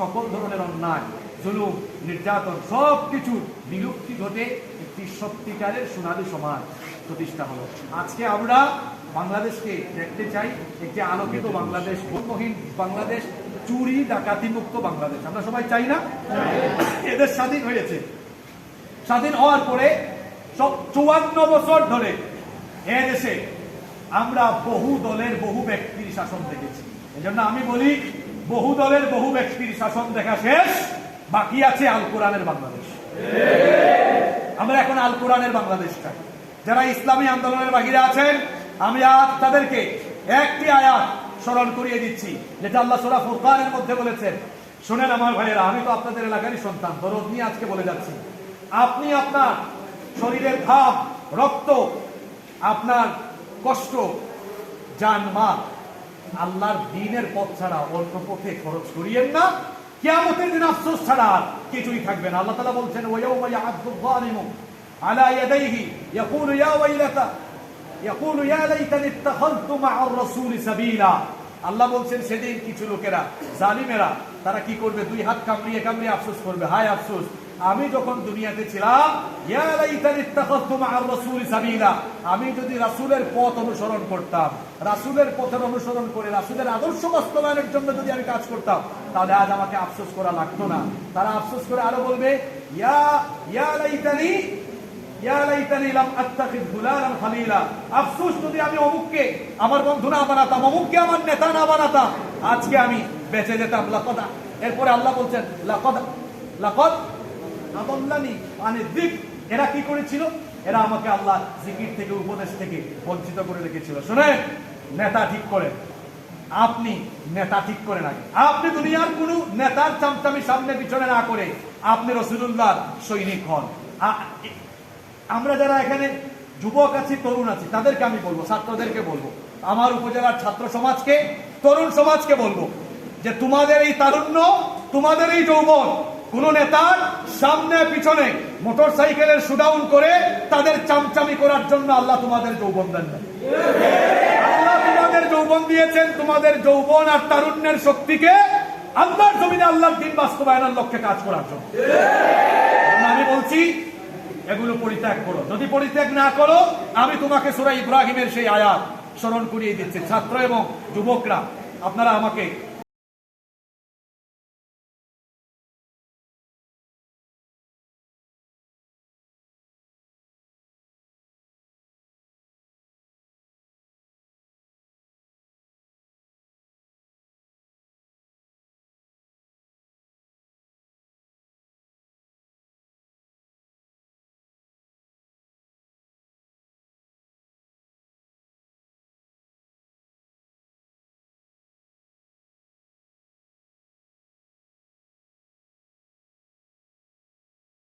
সকল ধরনের অন্যায়, জুলুম, নির্যাতন, সব কিছুর বিলুপ্তি ঘটে একটি সত্যিকারের সোনালী সমাজ প্রতিষ্ঠা হলো। আজকে আমরা বাংলাদেশকে দেখতে চাই, একটি আলোকিত বাংলাদেশ ভোটমহীন বাংলাদেশ, চুরি, ডাকাতি মুক্ত বাংলাদেশ। আমরা সবাই চাই না? এদের স্বাধীন হয়েছে। স্বাধীন হওয়ার পরে সব চুয়ান্ন বছর ধরে এ দেশে আমরা বহু দলের, বহু ব্যক্তির শাসন দেখেছি। এজন্য আমি বলি বহু দলের বহু ব্যক্তির শাসন দেখা শেষ। বাকি আছে আল কোরআনের বাংলাদেশ। আমরা এখন আল কোরআনের বাংলাদেশ চাই যারা ইসলামী আন্দোলনের বাহিরে আছেন, আমি আজ তাদেরকে একটি আয়াত স্মরণ করিয়ে দিচ্ছি, যেটা আল্লাহ সোরা ফুরকানের মধ্যে বলেছেন। শোনেন আমার ভাইয়েরা, আমি তো আপনাদের এলাকারই সন্তান, দরদ নিয়ে আজকে বলে যাচ্ছি। আপনি আপনার শরীরের ভাব, রক্ত, আপনার কষ্ট জানমাল আল্লাহর দিনের পথ ছাড়া অন্য পথে খরচ করিয়েন না। কিয়ামতের দিন আফসোস ছাড়া কিছুই থাকবে না। আল্লাহ তাআলা বলছেন ওয়ায়াউমা ইয়া'আদু যালিমু আলা ইয়াদাইহি ইয়াকুলু ইয়া ওয়াইলাতা, ইয়াকুলু ইয়া লাইতানি ইত্তাখাযতু মা'আর আল্লাহ বলছেন, সেদিন কিছু লোকেরা, জালিমেরা, তারা কি করবে? দুই হাত কামড়িয়ে কামড়িয়ে আফসোস করবে। হায় আফসোস আমি যখন দুনিয়াতে ছিলাম আমি যদি রাসূলের পথ অনুসরণ করতাম, রাসূলের পথের অনুসরণ করে রাসূলের আদর্শ বাস্তবায়নের জন্য যদি আমি কাজ করতাম, তাহলে আজ আমাকে আফসোস করা লাগতো না। তারা আফসোস করে আরও বলবে আফসোস যদি আমি অমুককে, আমার বন্ধু না বানাতাম, অমুককে আমার নেতা না বানাতাম, আজকে আমি বেঁচে যেতাম। লাকদ, এরপরে আল্লাহ বলছেন, লাকদ লাকদ মানে এরা কি করেছিল? এরা আমাকে আল্লাহ জিকির থেকে, উপদেশ থেকে বঞ্চিত করে রেখেছিল। শুনেন, নেতা ঠিক করেন। আপনি নেতা ঠিক করে না আপনি দুনিয়ার কোন নেতার চামচামি সামনে পিছনে না করে আপনি রসুল্লাহর সৈনিক হন। আমরা যারা এখানে যুবক আছি, তরুণ আছি, তাদেরকে আমি বলব, ছাত্রদেরকে বলব। আমার উপজেলার ছাত্র সমাজকে, তরুণ সমাজকে বলব যে, তোমাদের এই তারুণ্য, তোমাদের এই যৌবন কোন নেতার সামনে পিছনে মোটর সাইকেলের শুডাউন করে তাদের চামচামি করার জন্য আল্লাহ তোমাদের যৌবন দেন নাই। আল্লাহ তোমাদের যৌবন দিয়েছেন, তোমাদের যৌবন আর তারুণ্যের শক্তিকে আল্লাহর জমিনে আল্লাহর দিন বাস্তবায়নের লক্ষ্যে কাজ করার জন্য। আমি বলছি, এগুলো পরিত্যাগ করো। যদি পরিত্যাগ না করো, আমি তোমাকে সুরা ইব্রাহিমের সেই আয়াত স্মরণ করিয়ে দিচ্ছি। ছাত্র এবং যুবকরা, আপনারা আমাকে